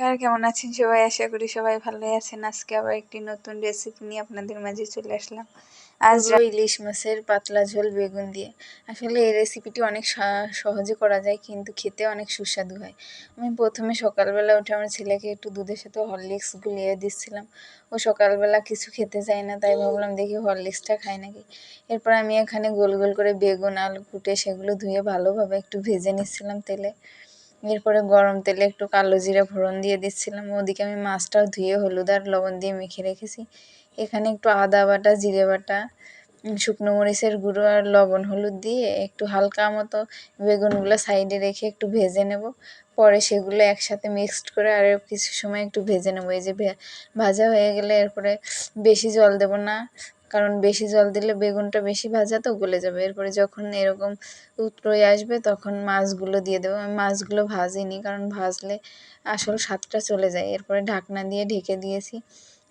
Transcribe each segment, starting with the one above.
নমস্কার, কেমন আছেন সবাই? আশা করি সবাই ভালোই আছেন। আজকে আবার একটি নতুন রেসিপি নিয়ে আপনাদের মাঝে চলে আসলাম। আজ ইলিশ মাছের পাতলা ঝোল বেগুন দিয়ে। আসলে এই রেসিপিটি অনেক সহজে করা যায়, কিন্তু খেতে অনেক সুস্বাদু হয়। আমি প্রথমে সকালবেলা উঠে আমার ছেলেকে একটু দুধের সাথে হরলিক্স গুলিয়ে দিচ্ছিলাম। ও সকালবেলা কিছু খেতে চায় না, তাই ভাবলাম দেখি হরলিক্সটা খাই নাকি। এরপর আমি এখানে গোল গোল করে বেগুন, আলু কুটে সেগুলো ধুয়ে ভালোভাবে একটু ভেজে নিচ্ছিলাম তেলে। এরপরে গরম তেলে একটু কালো জিরা ফোড়ন দিয়ে দিচ্ছিলাম। ওদিকে আমি মাছটাও ধুয়ে হলুদ আর লবণ দিয়ে মেখে রেখেছি। এখানে একটু আদা বাটা, জিরে বাটা, শুকনো মরিচের গুঁড়ো আর লবণ হলুদ দিয়ে একটু হালকা মতো বেগুনগুলো সাইডে রেখে একটু ভেজে নেব। পরে সেগুলো একসাথে মিক্সড করে আরও কিছু সময় একটু ভেজে নেব। এই যে ভাজা হয়ে গেলে এরপরে বেশি জল দেব না। কারণ বেশি জল দিলে বেগুনটা বেশি ভাজা তো গলে যাবে। এরপরে যখন এরকম উতরোয় আসবে তখন মাছগুলো দিয়ে দেবো। আমি মাছগুলো ভাজিনি কারণ ভাজলে আসল স্বাদটা চলে যায়। এরপরে ঢাকনা দিয়ে ঢেকে দিয়েছি।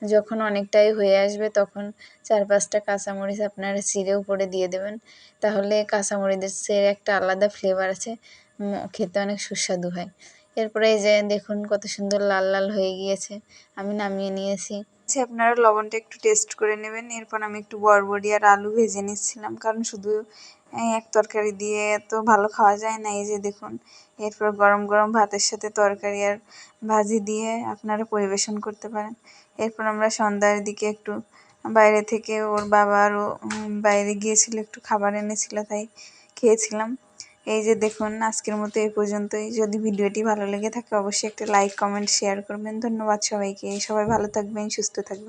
যখন অনেকটাই হয়ে আসবে তখন চার পাঁচটা কাঁচামরিচ আপনারা চিড়ে উপরে দিয়ে দেবেন। তাহলে কাঁচামরিচের একটা আলাদা ফ্লেভার আছে। খেতে অনেক সুস্বাদু হয়। এরপরে এই যে দেখুন কত সুন্দর লাল লাল হয়ে গিয়েছে। আমি নামিয়ে নিয়েছি। আচ্ছা আপনারা লবণটা একটু টেস্ট করে নেবেন। এরপর আমি একটু বরবড়ি আর আলু ভেজে নিচ্ছিলাম, কারণ শুধু এক তরকারি দিয়ে তো ভালো খাওয়া যায় না, এই যে দেখুন, এরপর গরম গরম ভাতের সাথে তরকারি আর ভাজি দিয়ে আপনারা পরিবেশন করতে পারেন। এরপর আমরা সন্ধ্যার দিকে একটু বাইরে থেকে ওর বাবা আরও বাইরে গিয়েছিল, একটু খাবার এনেছিল, তাই খেয়েছিলাম। এই যে দেখুন, আজকের মতো এই পর্যন্তই। যদি ভিডিওটি ভালো লেগে থাকে, অবশ্যই একটা লাইক কমেন্ট শেয়ার করবেন। ধন্যবাদ সবাইকে। সবাই ভালো থাকবেন, সুস্থ থাকবেন।